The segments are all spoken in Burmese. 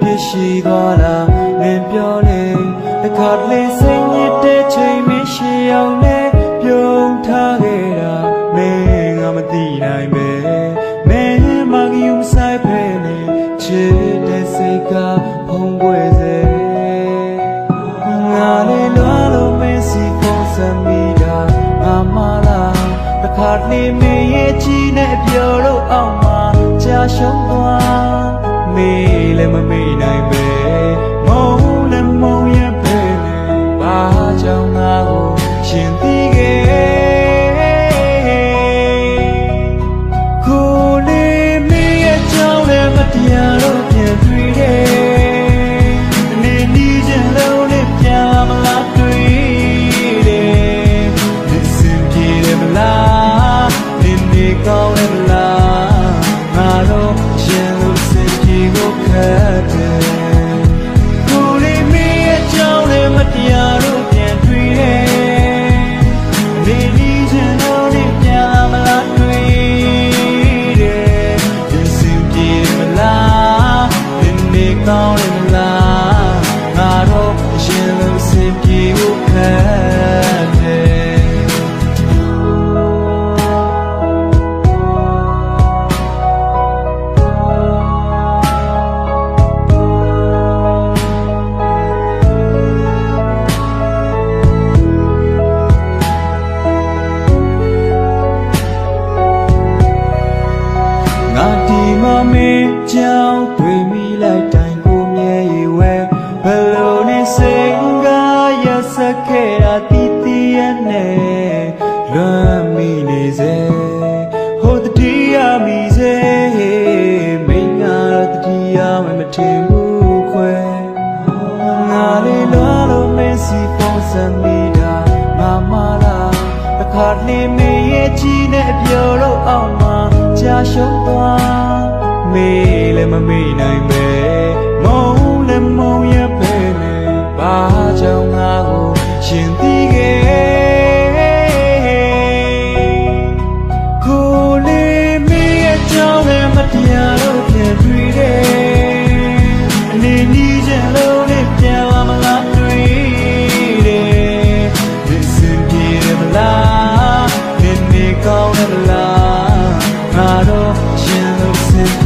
ပြည့်ရှိသွားတာလင်းပြောလေတစ်ခါတလေစိတ်ညစ်တဲ့ချိန်မရှိအောင်လေပြုံးထားခဲ့တာမင်းငါမသိနိုင်ပဲမင်းမကယူမဆိုင်ဖဲလေချစ်တဲ့စိတ်ကဖုံးကွယ်စေငါလေးလွားလို့မင်းစီဖုံးစမိတာငါမလားတစ်ခါတလေမင်းရဲ့ချီနဲ့ပြောလို့အောင်မှာကြာရှုံးသွား မေးလည်းမမေးနိုင်ပဲ မမထင်ဘူးခွဲငါလေးလွားလို့မင်းစီပုံစံမိတာငါမလားတစ်ခါတလေမင်းရဲ့ချီနဲ့ပြောလို့အောင်မှာကြာရှုံးသွားမေးလည်းမမေးနိုင်ပဲမုန်းလည်းမုန်းရပဲလေဘာကြောင့်ငါကိုရှင်သိ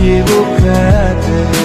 也不可得